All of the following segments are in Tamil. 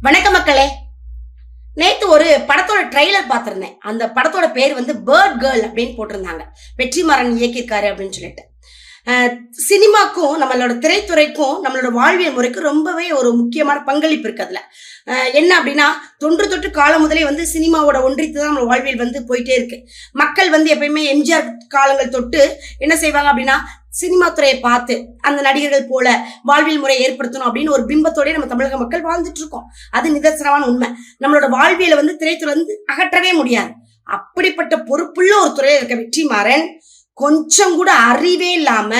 வணக்கம் மக்களே. நேத்து ஒரு படத்தோட ட்ரைலர் பார்த்திருந்தேன். அந்த படத்தோட பேர் வந்து பேர்ட் கேர்ள் அப்படின்னு போட்டிருந்தாங்க. வெற்றிமாறன் இயக்கியிருக்காரு அப்படின்னு சொல்லிட்டு. சினிமாக்கும் நம்மளோட திரைத்துறைக்கும் நம்மளோட வாழ்வியல் முறைக்கும் ரொம்பவே ஒரு முக்கியமான பங்களிப்பு இருக்கு அதுல. என்ன அப்படின்னா தொன்று தொட்டு காலம் முதலே வந்து சினிமாவோட ஒன்றித்து தான் நம்ம வாழ்வியல் வந்து போயிட்டே இருக்கு. மக்கள் வந்து எப்பயுமே எம்ஜிஆர் காலங்கள் தொட்டு என்ன செய்வாங்க அப்படின்னா சினிமா துறையை பார்த்து அந்த நடிகர்கள் போல வாழ்வியல் முறை ஏற்படுத்தணும் அப்படின்னு ஒரு பிம்பத்தோடய நம்ம தமிழக மக்கள் வாழ்ந்துட்டு இருக்கோம். அது நிதர்சனமான உண்மை. நம்மளோட வாழ்வியலை வந்து திரைத்துறை வந்து அகற்றவே முடியாது. அப்படிப்பட்ட பொறுப்புள்ள ஒரு துறையில் இருக்க வெற்றி மாறன் கொஞ்சம் கூட அறிவே இல்லாம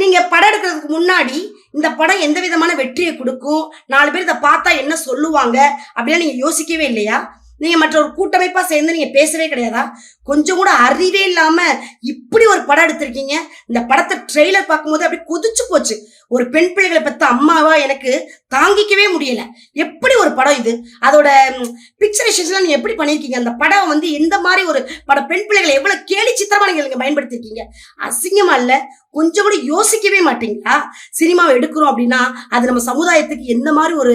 நீங்க படம் எடுக்கிறதுக்கு முன்னாடி இந்த படம் எந்த விதமான வெற்றியை கொடுக்கும்? நாலு பேர் இதை பார்த்தா என்ன சொல்லுவாங்க? அப்படிலாம் நீங்க யோசிக்கவே இல்லையா? நீங்க மற்ற ஒரு கூட்டமைப்பா சேர்ந்து நீங்க பேசவே கிடையாதா? கொஞ்சம் கூட அறிவே இல்லாம இப்படி ஒரு படம் எடுத்திருக்கீங்க. இந்த படத்தை ட்ரெய்லர் பார்க்கும்போது அப்படி கொதிச்சு போச்சு. ஒரு பெண் பிள்ளைகளை பத்த அம்மாவா எனக்கு தாங்கிக்கவே முடியல. எப்படி ஒரு படம் இது? அதோட பிக்சரைசேஷன் நீங்க எப்படி பண்ணியிருக்கீங்க? அந்த படம் வந்து எந்த மாதிரி ஒரு படம் பெண் பிள்ளைகளை எவ்வளவு கேலி சித்திரமா நீங்க நீங்க பயன்படுத்திருக்கீங்க? அசிங்கமா இல்ல? கொஞ்சம் கூட யோசிக்கவே மாட்டீங்களா? சினிமாவை எடுக்கிறோம் அப்படின்னா அது நம்ம சமுதாயத்துக்கு எந்த மாதிரி ஒரு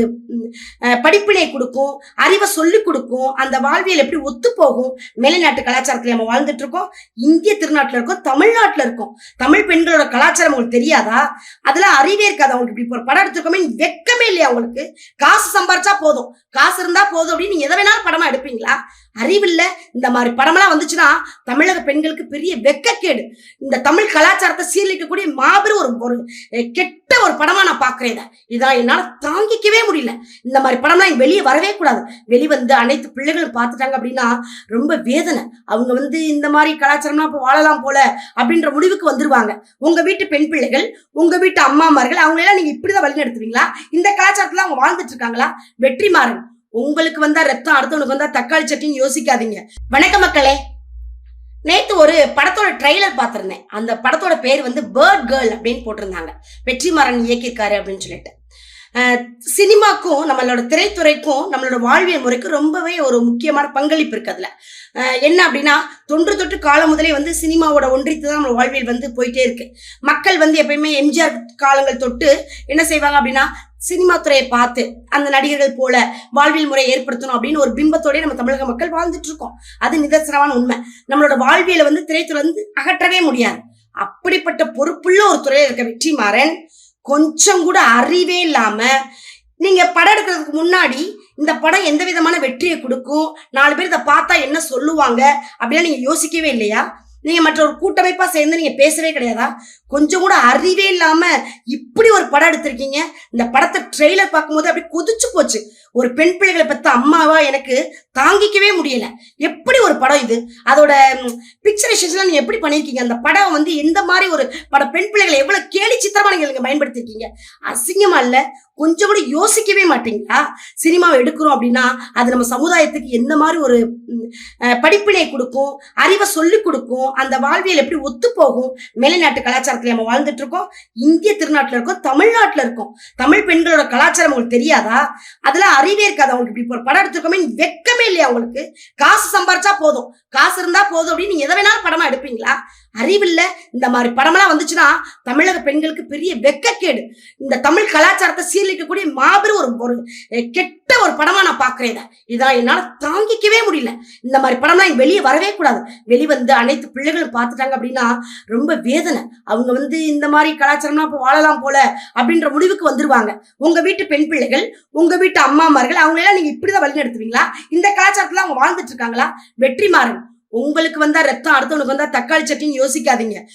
படிப்பினை கொடுக்கும் அறிவை சொல்லி கொடுக்கும் அந்த வாழ்வியல் எப்படி ஒத்து போகும்? மேலைநாட்டு கலாச்சாரத்தில் நம்ம வாழ்ந்துட்டு இருக்கோம். இந்திய திருநாட்டில் இருக்கோம் தமிழ்நாட்டுல இருக்கோம். தமிழ் பெண்களோட கலாச்சாரம் உங்களுக்கு தெரியாதா? அதெல்லாம் அறிவே இருக்காது அவங்களுக்கு. இப்படி ஒரு படம் எடுத்திருக்கோமே வெக்கமே இல்லையா அவங்களுக்கு? காசு சம்பாரிச்சா போதும். காசு இருந்தா போதும் அப்படின்னு நீங்க எதை வேணாலும் படமா எடுப்பீங்களா? அறிவில்ல இந்த மாதிரி படமெல்லாம் வந்துச்சுன்னா தமிழக பெண்களுக்கு பெரிய வெக்கக்கேடு. இந்த தமிழ் கலாச்சாரத்தை சீரழிக்கக்கூடிய மாபெரும் ஒரு ஒரு அஹ், கெட்ட ஒரு படமா நான் பாக்குறேன் இதை. இதான் என்னால தாங்கிக்கவே முடியல. இந்த மாதிரி படம்லாம் வெளியே வரவே கூடாது. வெளிவந்து அனைத்து பிள்ளைகளும் பார்த்துட்டாங்க அப்படின்னா ரொம்ப வேதனை. அவங்க வந்து இந்த மாதிரி கலாச்சாரம்லாம் இப்போ வாழலாம் போல அப்படின்ற முடிவுக்கு வந்துருவாங்க. உங்க வீட்டு பெண் பிள்ளைகள் உங்க வீட்டு அம்மாமார்கள் அவங்களெல்லாம் நீங்க இப்படிதான் வழி நடத்துவீங்களா இந்த கலாச்சாரத்துல அவங்க வாழ்ந்துட்டு இருக்காங்களா? வெற்றி வெற்றிமாறன் உங்களுக்கு வந்தா ரத்தம் அடுத்தவனுக்கு வந்தா தக்காளி சட்டின்னு யோசிக்காதீங்க. வணக்க மக்களே. நேத்து ஒரு படத்தோட ட்ரைலர் பார்த்திருந்தேன். அந்த படத்தோட பேர் வந்து பேர்ட் கேர்ள் அப்படின்னு போட்டிருந்தாங்க. வெற்றிமாறன் இயக்கியிருக்காரு அப்படின்னு சொல்லிட்டு. சினிமாக்கும் நம்மளோட திரைத்துறைக்கும் நம்மளோட வாழ்வியல் முறைக்கும் ரொம்பவே ஒரு முக்கியமான பங்களிப்பு இருக்கு அதுல. என்ன அப்படின்னா தொன்று தொட்டு காலம் முதலே வந்து சினிமாவோட ஒன்றித்து தான் நம்ம வாழ்வியல் வந்து போயிட்டே இருக்கு. மக்கள் வந்து எப்பயுமே எம்ஜிஆர் காலங்கள் தொட்டு என்ன செய்வாங்க அப்படின்னா சினிமா துறையை பார்த்து அந்த நடிகர்கள் போல வாழ்வியல் முறை ஏற்படுத்தணும் அப்படின்னு ஒரு பிம்பத்தோடய நம்ம தமிழக மக்கள் வாழ்ந்துட்டு இருக்கோம். அது நிதர்சனமான உண்மை. நம்மளோட வாழ்வியலை வந்து திரைத்துறை வந்து அகற்றவே முடியாது. அப்படிப்பட்ட பொறுப்புள்ள ஒரு துறையில் இருக்க வெற்றிமாறன் கொஞ்சம் கூட அறிவே இல்லாம நீங்க படம் எடுக்கிறதுக்கு முன்னாடி இந்த படம் எந்த விதமான வெற்றியை கொடுக்கும்? நாலு பேர் இதை பார்த்தா என்ன சொல்லுவாங்க? அப்படிலாம் நீங்க யோசிக்கவே இல்லையா? நீங்க மற்ற ஒரு கூட்டமைப்பா சேர்ந்து நீங்க பேசவே கிடையாதா? கொஞ்சம் கூட அறிவே இல்லாம இப்படி ஒரு படம் எடுத்திருக்கீங்க. இந்த படத்தை ட்ரெய்லர் பார்க்கும்போது அப்படி கொதிச்சு போச்சு. ஒரு பெண் பிள்ளைகளை பெற்ற அம்மாவா எனக்கு தாங்கிக்கவே முடியல. எப்படி ஒரு படம் இது? அதோட பிக்சரைசேஷன்லாம் நீங்கள் எப்படி பண்ணியிருக்கீங்க? அந்த படம் வந்து எந்த மாதிரி ஒரு படம் பெண் பிள்ளைகளை எவ்வளவு கேலி சித்திரமா நீங்கள் நீங்க பயன்படுத்தியிருக்கீங்க அசிங்கமா இல்லை கொஞ்சம் கூட யோசிக்கவே மாட்டீங்களா? சினிமாவை எடுக்கிறோம் அப்படின்னா அது நம்ம சமுதாயத்துக்கு எந்த மாதிரி ஒரு படிப்பினை கொடுக்கும் அறிவை சொல்லிக் கொடுக்கும் அந்த வாழ்வியல் எப்படி ஒத்து போகும்? மேலைநாட்டு கலாச்சாரத்தில் நம்ம வாழ்ந்துட்டு இருக்கோம் இந்திய திருநாட்டில் இருக்கோம் தமிழ்நாட்டில் இருக்கோம். தமிழ் பெண்களோட கலாச்சாரம் உங்களுக்கு தெரியாதா? அதெல்லாம் அறிவே இருக்காது அவங்களுக்கு. இப்படி ஒரு படம் எடுத்திருக்கோமே வெக்கமே இல்லையா அவங்களுக்கு? காசு சம்பாரிச்சா போதும். காசு இருந்தா போதும் அப்படின்னு நீங்க எதை வேணாலும் படமா எடுப்பீங்களா? அறிவில்ல. இந்த மாதிரி படமெல்லாம் வந்துச்சுன்னா தமிழக பெண்களுக்கு பெரிய வெக்கக்கேடு. இந்த தமிழ் கலாச்சாரத்தை சீரழிக்கக்கூடிய மாபெரும் ஒரு ஒரு கெட்ட ஒரு படமா நான் பாக்குறேன் இதை. இதான் என்னால தாங்கிக்கவே முடியல. இந்த மாதிரி படம்லாம் வெளியே வரவே கூடாது. வெளிவந்து அனைத்து பிள்ளைகளும் பார்த்துட்டாங்க அப்படின்னா ரொம்ப வேதனை. அவங்க வந்து இந்த மாதிரி கலாச்சாரம்லாம் இப்போ வாழலாம் போல அப்படின்ற முடிவுக்கு வந்துருவாங்க. உங்க வீட்டு பெண் பிள்ளைகள் உங்க வீட்டு அம்மாமார்கள் அவங்களெல்லாம் நீங்க இப்படிதான் வழிநடத்துவீங்களா? இந்த கலாச்சாரத்துல அவங்க வாழ்ந்துட்டு இருக்காங்களா? வெற்றி மாறும் உங்களுக்கு வந்தா ரத்தம் அடுத்தவனுக்கு வந்தா தக்காளி சட்னின்னு யோசிக்காதீங்க.